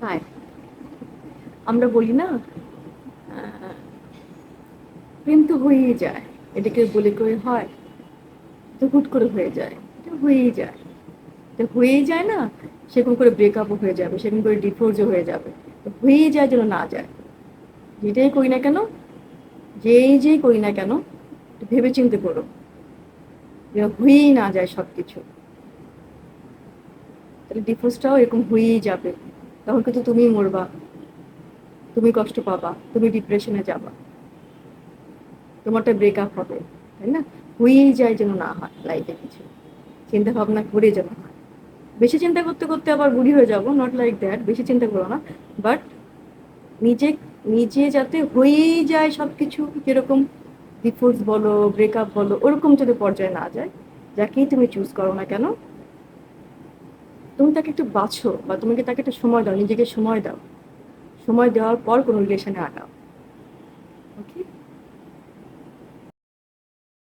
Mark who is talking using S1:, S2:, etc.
S1: হায়, আমরা বলি না প্রেম তো হয়েই যায় এটাকে বলে করে হয়, তো হুট করে হয়ে যায় এটা হয়েই যায়, তো হয়েই যায় না, সেরকম করে ব্রেকআপও হয়ে যাবে, সেরকম করে ডিভোর্সও হয়ে যাবে হয়েই যায় যেন না যায়। যেটাই করি না কেন, যেই যেই করি না কেন ভেবে চিন্তে করো, যেন হয়েই না যায় সব কিছু তাহলে ডিভোর্সটাও এরকম হয়েই যাবে। তখন কিন্তু তুমি মরবা। তুমি কষ্ট পাবা, তুমি ডিপ্রেশনে যাবা। তোমারটা ব্রেকআপ হবে, তাই না? হয়েই যায় যেন না হয় লাইফে কিছু। চিন্তা ভাবনা করে যেন বেশি চিন্তা করতে করতে আবার বুড়ি হয়ে যাব নট লাইক দ্যাট বেশি চিন্তা করো না। বাট নিজে নিজে যাতে হয়েই যায় সব কিছু যেরকম ডিভোর্স বলো ব্রেকআপ বলো, ওরকম যদি পর্যায়ে না যায়, যাকেই তুমি চুজ করো না কেন তুমি তাকে একটু বাছো বা তুমি তাকে একটু সময় দাও, নিজেকে সময় দাও। সময় দেওয়ার পর কোনো রিলেশনে আগাও।